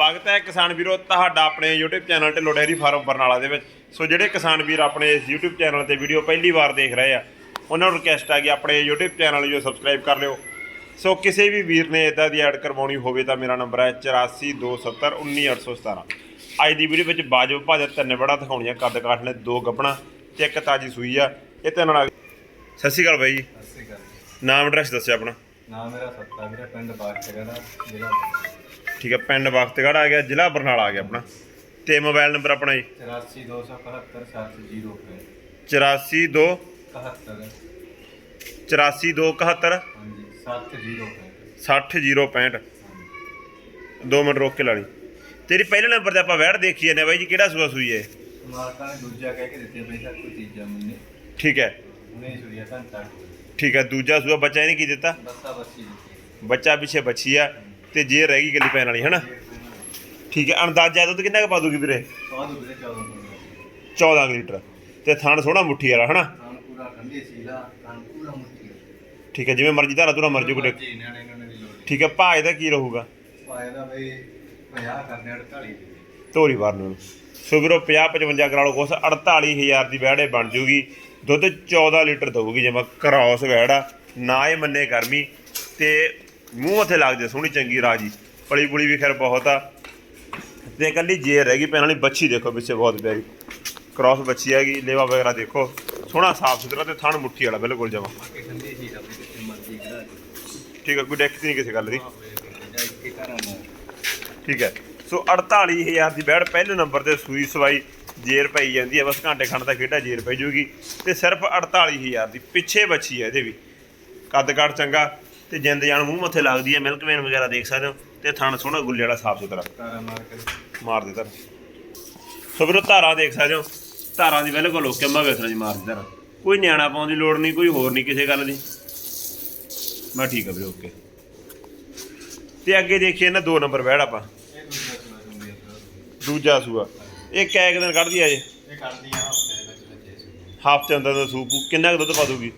ਸਵਾਗਤ ਹੈ ਕਿਸਾਨ ਵੀਰੋ ਤੁਹਾਡਾ ਆਪਣੇ YouTube channel Dhillon dairy farm Barnala ਦੇ ਵਿੱਚ। ਸੋ ਜਿਹੜੇ ਕਿਸਾਨ ਵੀਰ ਆਪਣੇ ਇਸ YouTube ਚੈਨਲ ਤੇ ਵੀਡੀਓ ਪਹਿਲੀ ਵਾਰ ਦੇਖ ਰਹੇ ਆ ਉਹਨਾਂ ਨੂੰ ਰਿਕਵੈਸਟ ਆ ਕਿ ਆਪਣੇ YouTube ਚੈਨਲ ਨੂੰ ਸਬਸਕ੍ਰਾਈਬ ਕਰ ਲਿਓ। ਸੋ ਕਿਸੇ ਵੀ ਵੀਰ ਨੇ ਇਦਾਂ ਦੀ ਐਡ ਕਰਵਾਉਣੀ ਹੋਵੇ ਤਾਂ ਮੇਰਾ ਨੰਬਰ ਹੈ 8427191817 ਅੱਜ ਦੀ ਵੀਡੀਓ ਵਿੱਚ ਬਾਜਬ ਭਾਜਾ ਤਿੰਨ ਬੜਾ ਦਿਖਾਉਣੀਆਂ ਕੱਦ ਕਾਠ ਨੇ ਦੋ ਗੱਬਣਾ ਤੇ ਇੱਕ ਤਾਜੀ ਸੂਈ ਆ ਇਹ ਤੇ ਨਾਲ ਸਤਿ ਸ਼੍ਰੀ ਅਕਾਲ ਬਾਈ ਜੀ। ਸਤਿ ਸ਼੍ਰੀ ਅਕਾਲ ਨਾਮ ਐਡਰੈਸ ਦੱਸਿਓ ਆਪਣਾ। ਨਾਮ ਮੇਰਾ ਸੱਤਾ ਵੀਰਾ ਪਿੰਡ ਬਾਗਟਗਾ ਦਾ ਜ਼ਿਲ੍ਹਾ ਠੀਕ ਹੈ ਪਿੰਡ ਵਕਤਗੜ੍ਹ ਆ ਗਿਆ ਜ਼ਿਲ੍ਹਾ ਬਰਨਾਲਾ ਆ ਗਿਆ ਆਪਣਾ। ਤੇ ਮੋਬਾਈਲ ਨੰਬਰ ਆਪਣਾ ਜੀ। 84277770 842 71 84271 ਹਾਂਜੀ 70 60065 2 ਮਿੰਟ ਰੋਕ ਕੇ ਲਾ ਲਈ। ਤੇਰੀ ਪਹਿਲੇ ਨੰਬਰ ਤੇ ਆਪਾਂ ਵੈੜ ਦੇਖੀ ਜਾਂਦੇ ਬਾਈ ਜੀ ਕਿਹੜਾ ਸੂਆ ਸੂਈ ਹੈ? ਮਾਲਕਾਂ ਨੇ ਦੂਜਾ ਕਹਿ ਕੇ ਦਿੱਤੇ ਬਈ ਸਰ ਕੋਈ ਚੀਜ਼ਾਂ ਮੈਨੇ। ਠੀਕ ਹੈ। ਉਹਨੇ ਸੁਣਿਆ ਘੰਟਾ ਠੀਕ ਹੈ ਦੂਜਾ ਸੂਆ ਬੱਚਾ ਇਹਨੇ ਕੀ ਦਿੱਤਾ? ਬੱਸਾ ਬੱਸੀ ਬੱਚਾ ਪਿੱਛੇ ਬੱਚੀ ਆ ਤੇ ਜੇ ਰਹਿ ਗਈ ਗੱਲੀ ਪੈਣ ਵਾਲੀ, ਹਨਾ? ਠੀਕ ਹੈ ਅੰਦਾਜ਼ਾ ਦੁੱਧ ਕਿੰਨਾ ਕੁ ਪਾ ਦੂਗੀ ਵੀਰੇ? ਬਾਅਦ ਵੀਰੇ 14 14 ਲੀਟਰ। ਤੇ ਥਣ ਥੋੜਾ ਮੁੱਠੀ ਵਾਲਾ, ਹਨਾ? ਖਾਣ ਪੂਰਾ ਠੰਡੀ ਸੀਲਾ ਖਾਣ ਪੂਰਾ ਮੁੱਠੀ ਠੀਕ ਹੈ ਜਿਵੇਂ ਮਰਜ਼ੀ ਧਾਰਾ ਤੁਰਾ ਮਰਜ਼ੀ ਕੋਈ ਠੀਕ ਹੈ ਭਾਅ ਦਾ ਕੀ ਰਹੂਗਾ? ਪਾਏ ਦਾ ਬਈ 50 ਕਰਦੇ 48 ਦੇ ਧੋਰੀ ਵਾਰ ਨੂੰ। ਸੋ ਵੀਰੋ 50 55 ਕਰਾ ਲਓ ਕੁਛ 48000 ਦੀ ਵੈੜ ਬਣ ਜੂਗੀ। ਦੁੱਧ 14 ਲੀਟਰ ਦਊਗੀ ਜਮਾ ਕ੍ਰਾਸ ਵੈੜ ਆ, ਨਾ ਇਹ ਮੰਨੇ ਗਰਮੀ, ਤੇ ਮੂੰਹ ਹੱਥੇ ਲੱਗਦੇ ਸੋਹਣੀ ਚੰਗੀ ਰਾਜੀ ਪਲੀ ਪੁਲੀ ਵੀ ਖੈਰ ਬਹੁਤ ਆ। ਤੇ ਕੱਲੀ ਜੇਰ ਰਹਿ ਗਈ ਪੈਣ ਵਾਲੀ ਬੱਚੀ ਦੇਖੋ, ਪਿੱਛੇ ਬਹੁਤ ਪਿਆਰੀ ਕ੍ਰਾਸ ਬੱਚੀ ਹੈਗੀ, ਲੇਵਾ ਵਗੈਰਾ ਦੇਖੋ। ਸੋਹਣਾ ਸਾਫ਼ ਸੁਥਰਾ ਤੇ ਥਣ ਮੁੱਠੀ ਵਾਲਾ, ਬਿਲਕੁਲ ਜਮਾ। ਠੀਕ ਹੈ ਕੋਈ ਦਿੱਕਤ ਨਹੀਂ ਕਿਸੇ ਗੱਲ ਦੀ। ਠੀਕ ਹੈ। ਸੋ 48000 ਦੀ ਬੈੜ, ਪਹਿਲੇ ਨੰਬਰ ਤੇ ਸੂਈ ਸਵਾਈ। ਜੇਰ ਪਈ ਜਾਂਦੀ ਹੈ ਬਸ ਘੰਟੇ ਖੰਡ ਦਾ ਖੇਡਾ ਜੇਰ ਪਈ ਜੂਗੀ। ਤੇ ਸਿਰਫ 48000 ਦੀ ਪਿੱਛੇ ਬੱਚੀ ਹੈ ਇਹਦੇ ਵੀ। ਕੱਦ ਕਾਠ ਚੰਗਾ ਤੇ ਜਿੰਦ ਜਾਨ ਮੂੰਹ ਮੱਥੇ ਲੱਗਦੀ ਹੈ ਮਿਲਕ ਵੇਨ ਵਗੈਰਾ ਦੇਖ ਸਕਦੇ ਹੋ ਤੇ ਥਣ ਸੋਹਣਾ ਗੁੱਲੇ ਵਾਲਾ ਸਾਫ਼ ਸੁਥਰਾ। ਮਾਰ ਦੇ ਧਰ ਸੋ ਵੀਰੋ ਧਾਰਾਂ ਦੇਖ ਸਕਦੇ ਹੋ ਧਾਰਾਂ ਦੀ ਬਿਲਕੁਲ ਓਕੇ ਮਗਰ ਸਰਾਂ ਦੀ ਮਾਰ ਦੇ ਧਰ ਕੋਈ ਨਿਆਣਾ ਪਾਉਣ ਦੀ ਲੋੜ ਨਹੀਂ ਕੋਈ ਹੋਰ ਨਹੀਂ ਕਿਸੇ ਗੱਲ ਦੀ। ਮੈਂ ਠੀਕ ਆ ਵੀਰੇ ਓਕੇ। ਤੇ ਅੱਗੇ ਦੇਖੀਏ ਨਾ ਦੋ ਨੰਬਰ ਬੈੜ ਆਪਾਂ। ਦੂਜਾ ਸੂਆ। ਇਹ ਕੈ ਕੁ ਦਿਨ ਕੱਢਦੀ ਆ ਜੇ ਇਹ ਕਰਦੀ ਆ ਹਫ਼ਤੇ ਦੇ ਵਿੱਚ ਵਿੱਚ ਇਹ ਹਫ਼ਤੇ ਅੰਦਰ ਦਾ ਸੂਪ। ਕਿੰਨਾ ਕੁ ਦੁੱਧ ਪਾ ਦੂਗੀ?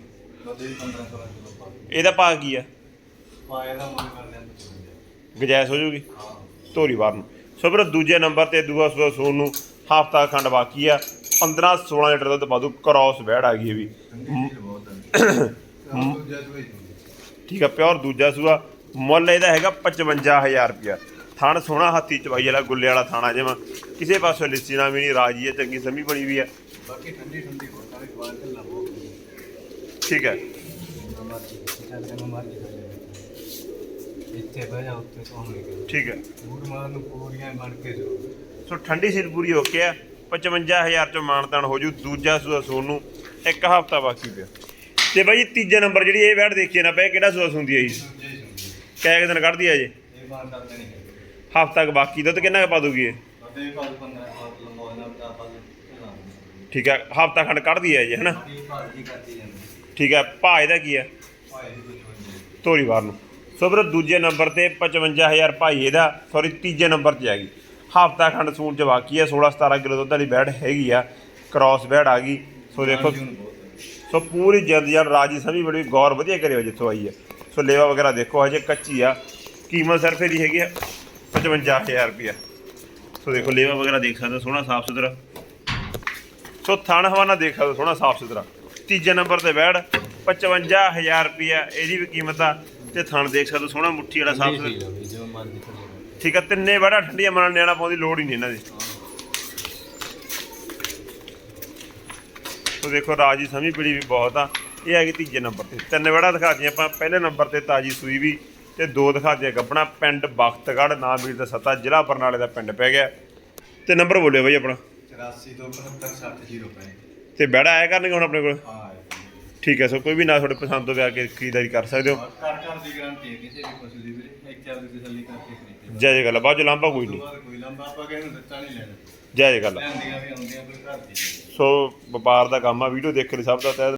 ਦੁੱਧ ਵੀ 15 16 ਕਿਲੋ ਪਾ ਇਹਦਾ ਭਾਅ ਕੀ ਆ? ਪਾਏ ਦਾ ਮੁੱਲ ਕਰਦੇ ਆ ਪਚਵੰਜਾ। ਗਜੈਸ ਹੋ ਜੂਗੀ? ਹਾਂ। ਧੋਰੀ ਬਾਰ ਨੂੰ ਸੋ ਵੀਰੋ ਦੂਜੇ ਨੰਬਰ ਤੇ ਦੂਆ ਸੂਆ ਸੂਣ ਨੂੰ ਹਫ਼ਤਾ ਖੰਡ ਬਾਕੀ ਆ। 15 16 ਲੀਟਰ ਦੁੱਧ ਪਾ ਦੂ। ਕ੍ਰਾਸ ਬੈੜ ਆ ਗਈ ਇਹ ਵੀ। ਠੰਡੀ ਸੀ ਬਹੁਤ ਹੈ ਦੂਜਾ। ਸੂਈ ਠੀਕ ਆ ਪਿਓਰ ਦੂਜਾ ਸੂਆ। ਮੁੱਲ ਇਹਦਾ ਹੈਗਾ 55000 ਰੁਪਇਆ। ਥਣ ਸੋਹਣਾ ਹੱਥੀ ਚਵਾਈ ਵਾਲਾ ਗੁੱਲੇ ਵਾਲਾ ਥਾਣਾ ਜਿਵੇਂ ਕਿਸੇ ਪਾਸੋਂ ਲਿੱਸੀ ਨਾ ਵੀ ਨਹੀਂ ਰਾਜੀ ਹੈ ਚੰਗੀ ਸਮੀ ਬਣੀ ਵੀ ਆ ਬਾਕੀ ਠੰਡੀ ਠੰਡੀ ਕੋਟਾ ਵੀ ਖਵਾ ਕੇ ਲਾ ਬਹੁਤ ਠੀਕ ਹੈ। ਇੱਥੇ ਬਹਿ ਜਾ ਉੱਤੇ ਤੋਂ ਨਹੀਂ ਠੀਕ ਹੈ। ਬੂੜ ਮਾਰ ਨੂੰ ਪੂਰੀਆਂ ਬਣ ਕੇ ਜੋ ਸੋ ਠੰਡੀ ਸੀਲ ਪੂਰੀ ਹੋ ਕੇ ਆ 55000 ਚੋਂ ਮਾਨਤਾਨ ਹੋ ਜੂ ਦੂਜਾ ਸੂਆ ਸੂਣ ਨੂੰ ਇੱਕ ਹਫ਼ਤਾ ਬਾਕੀ ਪਿਆ। ਤੇ ਬਾਈ ਤੀਜਾ ਨੰਬਰ ਜਿਹੜੀ ਇਹ ਵੈਟ ਦੇਖੀਏ ਨਾ ਪਏ ਕਿਹੜਾ ਸੂਆ ਸੁੰਦੀ ਹੈ ਜੀ? ਹੀ ਕੈ ਦਿਨ ਕੱਢਦੀ ਆ ਜੇ। ਇਹ ਕਰਦੇ ਨਹੀਂ ਹੈ। ਹਫ਼ਤਾ ਕੁ ਬਾਕੀ ਦੁੱਧ ਕਿੰਨਾ ਕੁ ਪਾ ਦੂਗੀ ਇਹ? ਸਾਡੇ ਕੋਲ 15 ਸਾਲ ਲੰਬਾ ਨਾ ਦਾ ਪਾ ਠੀਕ ਹੈ ਹਫ਼ਤਾ ਖੰਡ ਕੱਢਦੀ ਹੈ ਜੇ ਹਨਾ? ਕਰਦੀ ਜਾਂਦੀ ਠੀਕ ਹੈ ਭਾਅ ਇਹਦਾ ਕੀ ਹੈ? ਭਾਈ ਦੀ ਕੁਝ ਧੋਰੀ ਵਾਰ ਨੂੰ। ਸੋ ਵੀਰੋ ਦੂਜੇ ਨੰਬਰ ਤੇ 55000 ਭਾਈ ਇਹਦਾ ਸੌਰੀ ਤੀਜੇ ਨੰਬਰ ਤੇ ਆ ਗਈ ਹਫ਼ਤਾ ਖੰਡ ਸੂਣ ਚ ਬਾਕੀ ਹੈ 16 17 ਕਿਲੋ ਦੁੱਧ ਵਾਲੀ ਬੈੜ ਹੈਗੀ ਆ ਕ੍ਰਾਸ ਬੈੜ ਆ ਗਈ। ਸੋ ਦੇਖੋ ਸੋ ਪੂਰੀ ਜਿੰਦ ਜਾਨ ਰਾਜੀ ਸਮੀ ਬੜੀ ਗੌਰ ਵਧੀਆ ਕਰਿਓ ਜਿੱਥੋਂ ਆਈ ਹੈ। ਸੋ ਲੇਵਾ ਵਗੈਰਾ ਦੇਖੋ ਹਜੇ ਕੱਚੀ ਆ। ਕੀਮਤ ਸਿਰਫ ਇਹਦੀ ਹੈਗੀ ਆ 55000 ਰੁਪਇਆ। ਸੋ ਦੇਖੋ ਲੇਵਾ ਵਗੈਰਾ ਦੇਖ ਸਕਦੇ ਹੋ ਸੋਹਣਾ ਸਾਫ਼ ਸੁਥਰਾ। ਸੋ ਥਣ ਹਵਾਨਾ ਦੇਖ ਸਕਦੇ ਹੋ ਸੋਹਣਾ ਸਾਫ਼ ਸੁਥਰਾ। ਤੀਜੇ ਨੰਬਰ ਤੇ ਬੈੜ 55000 ਰੁਪਇਆ ਇਹਦੀ ਵੀ ਕੀਮਤ ਆ। ਤੇ ਥਣ ਦੇਖ ਸਕਦੇ ਹੋ ਸੋਹਣਾ ਮੁੱਠੀ ਵਾਲਾ ਸਾਫ਼ ਸੁਥਰਾ। ਠੀਕ ਆ ਤਿੰਨੇ ਬੜਾ ਠੰਡੀਆਂ ਮਨ ਨਿਆਣਾ ਪਾਉਣ ਦੀ ਲੋੜ ਹੀ ਨਹੀਂ ਇਹਨਾਂ ਦੀ। ਸੋ ਦੇਖੋ ਰਾਜੀ ਸਮੀ ਪੀੜੀ ਵੀ ਬਹੁਤ ਆ। ਇਹ ਹੈਗੀ ਤੀਜੇ ਨੰਬਰ ਤੇ। ਤਿੰਨ ਵੜਾ ਦਿਖਾਤੀਆਂ ਆਪਾਂ ਪਹਿਲੇ ਨੰਬਰ ਤੇ ਤਾਜੀ ਸੂਈ ਵੀ। ਤੇ ਦੋ ਦਿਖਾਤੀਆਂ ਗੱਬਣਾ ਪਿੰਡ ਬਖਤਗੜ੍ਹ ਨਾਮ ਵੀਰ ਦਾ ਸੱਤਾ ਜ਼ਿਲ੍ਹਾ ਬਰਨਾਲੇ ਦਾ ਪਿੰਡ ਪੈ ਗਿਆ। ਤੇ ਨੰਬਰ ਬੋਲਿਓ ਬਾਈ ਆਪਣਾ। 84 ਤੋਂ 75 60 ਰੁਪਏ ਤੇ ਬੜਾ ਆਇਆ ਕਰਨਗੇ ਹੁਣ ਆਪਣੇ ਕੋਲ? ਹਾਂ ਠੀਕ ਹੈ ਸੋ ਕੋਈ ਵੀ ਨਾ ਤੁਹਾਡੇ ਪਸੰਦ ਹੋਵੇ ਆ ਕੇ ਖਰੀਦਦਾਰੀ ਕਰ ਸਕਦੇ ਹੋ। ਘਰ ਘਰ ਦੀ ਗਾਰੰਟੀ ਹੈ ਕਿਸੇ ਵੀ ਕੁਛ ਦੀ ਵੀਰੇ। ਇੱਕ ਚਾਰ ਦੀ ਤਸੱਲੀ ਕਰਕੇ ਖਰੀਦੇ। ਜੈ ਜੈ ਗੱਲ ਬਾਅਦ ਚ ਲਾਂਭਾ ਕੋਈ ਨਹੀਂ। ਕੋਈ ਲੰਬਾ ਆਪਾਂ ਕਿਸੇ ਨੂੰ ਦਿੱਤਾ ਨਹੀਂ ਲੈਣਾ। ਜੈ ਜੈ ਗੱਲ ਸੋ ਵਪਾਰ ਦਾ ਕੰਮ ਆ ਵੀਡੀਓ ਦੇਖ ਕੇ ਸਭ ਦਾ ਤਹਿ